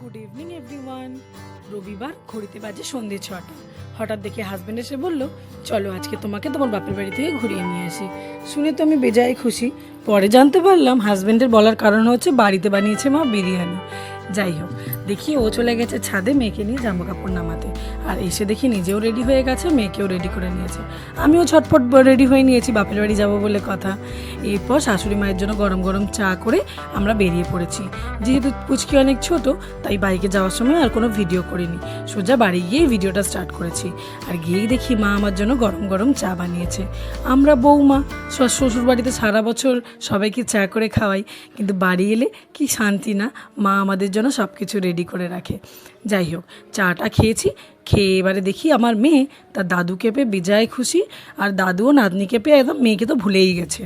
Good evening everyone রবিবার ঘড়িতে বাজে সন্ধে ছটা। হঠাৎ দেখে হাজব্যান্ড এসে বলল, চলো আজকে তোমাকে তোমার বাপের বাড়ি থেকে ঘুরিয়ে নিয়ে আসি। শুনে তো আমি বেজায় খুশি। পরে জানতে পারলাম হাজব্যান্ডের বলার কারণ হচ্ছে বাড়িতে বানিয়েছে মা বিরিয়ানি। যাই হোক, দেখি ও চলে গেছে ছাদে মেয়েকে নিয়ে জামা কাপড় নামাতে। আর এসে দেখি নিজেও রেডি হয়ে গেছে, মেয়েকেও রেডি করে নিয়েছে। আমিও ছটফট রেডি হয়ে নিয়েছি, বাপের বাড়ি যাব বলে কথা। এরপর শাশুড়ি মায়ের জন্য গরম গরম চা করে আমরা বেরিয়ে পড়েছি। যেহেতু পুচকি অনেক ছোট, তাই বাইকে যাওয়ার সময় আর কোনো ভিডিও করিনি। সোজা বাড়ি গিয়েই ভিডিওটা স্টার্ট করেছি। আর গিয়েই দেখি মা আমার জন্য গরম গরম চা বানিয়েছে। আমরা বৌমা শ্বশুর বাড়িতে সারা বছর সবাইকে চা করে খাওয়াই, কিন্তু বাড়ি এলে কি শান্তি না? মা আমাদের জন্য সব কিছু রেডি করে রাখে। যাই হোক, চাটা খেয়েছি, খেয়ে এবারে দেখি আমার মেয়ে তার দাদুকে পেয়ে বেজায় খুশি আর দাদুও নাতনিকে পেয়ে একদম মেয়েকে তো ভুলেই গেছে।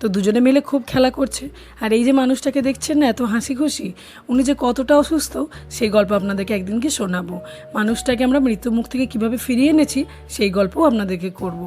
তো দুজনে মিলে খুব খেলা করছে। আর এই যে মানুষটাকে দেখছেন না, এত হাসি খুশি, উনি যে কতটা অসুস্থ, সেই গল্প আপনাদেরকে একদিনকে শোনাবো। মানুষটাকে আমরা মৃত্যুমুখ থেকে কীভাবে ফিরিয়ে এনেছি, সেই গল্পও আপনাদেরকে করব।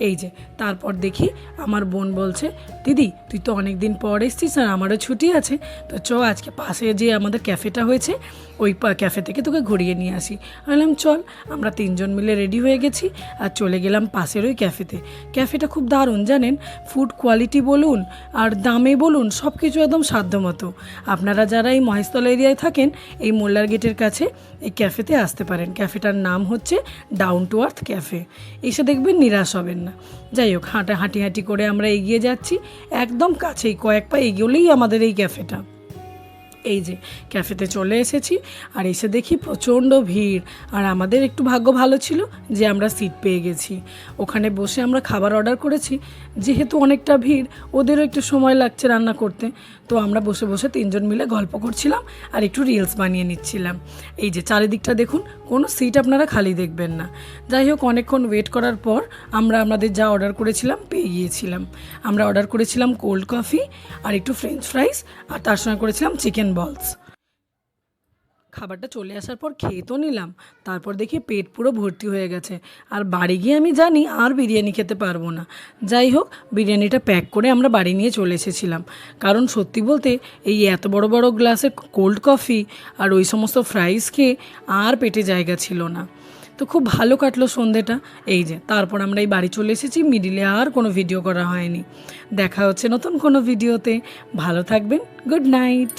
এই যে, তারপর দেখি আমার বোন বলছে, দিদি, তুই তো অনেক দিন পর এসছিস আর আমারও ছুটি আছে, তো চ আজকে পাশে যে আমাদের ক্যাফেটা হয়েছে, ওই ক্যাফে থেকে তোকে ঘুরিয়ে নিয়ে আসি। বললাম, চল, আমরা তিনজন মিলে রেডি হয়ে গেছি আর চলে গেলাম পাশের ওই ক্যাফেতে। ক্যাফেটা খুব দারুণ, জানেন? ফুড কোয়ালিটি বলুন আর দামে বলুন সব কিছু একদম সাধ্যমতো। আপনারা যারা এই মহেশতলা এরিয়ায় থাকেন, এই মোল্লার গেটের কাছে এই ক্যাফেতে আসতে পারেন। ক্যাফেটার নাম হচ্ছে ডাউন টু আর্থ ক্যাফে। এসে দেখবেন নিরাশ হবেন না। যাই হোক হাঁটা হাঁটি হাঁটি করে আমরা এগিয়ে যাচ্ছি। একদম কাছেই, কয়েক পা এগোলেই আমাদের এই ক্যাফেটা। এই যে ক্যাফেতে চলে এসেছি আর এসে দেখি প্রচণ্ড ভিড়। আর আমাদের একটু ভাগ্য ভালো ছিল যে আমরা সিট পেয়ে গেছি। ওখানে বসে আমরা খাবার অর্ডার করেছি। যেহেতু অনেকটা ভিড়, ওদেরও একটু সময় লাগছে রান্না করতে। তো আমরা বসে বসে তিনজন মিলে গল্প করছিলাম আর একটু রিলস বানিয়ে নিচ্ছিলাম। এই যে চারিদিকটা দেখুন, কোনো সিট আপনারা খালি দেখবেন না। যাই হোক, অনেকক্ষণ ওয়েট করার পর আমরা আমাদের যা অর্ডার করেছিলাম পেয়ে গিয়েছিলাম। আমরা অর্ডার করেছিলাম কোল্ড কফি আর একটু ফ্রেঞ্চ ফ্রাইস আর তার সঙ্গে করেছিলাম চিকেন বলস খাবারটা চলে আসার পর খেয়ে তো নিলাম। তারপর দেখি পেট পুরো ভর্তি হয়ে গেছে। আর বাড়ি গিয়ে আমি জানি আর বিরিয়ানি খেতে পারব না। যাই হোক, বিরিয়ানিটা প্যাক করে আমরা বাড়ি নিয়ে চলে এসেছিলাম। কারণ সত্যি বলতে এই এত বড় বড় গ্লাসে কোল্ড কফি আর ওই সমস্ত ফ্রাইস খেয়ে আর পেটে জায়গা ছিল না। তো খুব ভালো কাটলো সন্ধেটা। এই যে, তারপর আমরা এই বাড়ি চলে এসেছি। মিডিলে আর কোনো ভিডিও করা হয়নি। দেখা হচ্ছে নতুন কোনো ভিডিওতে ভালো থাকবেন। Good night.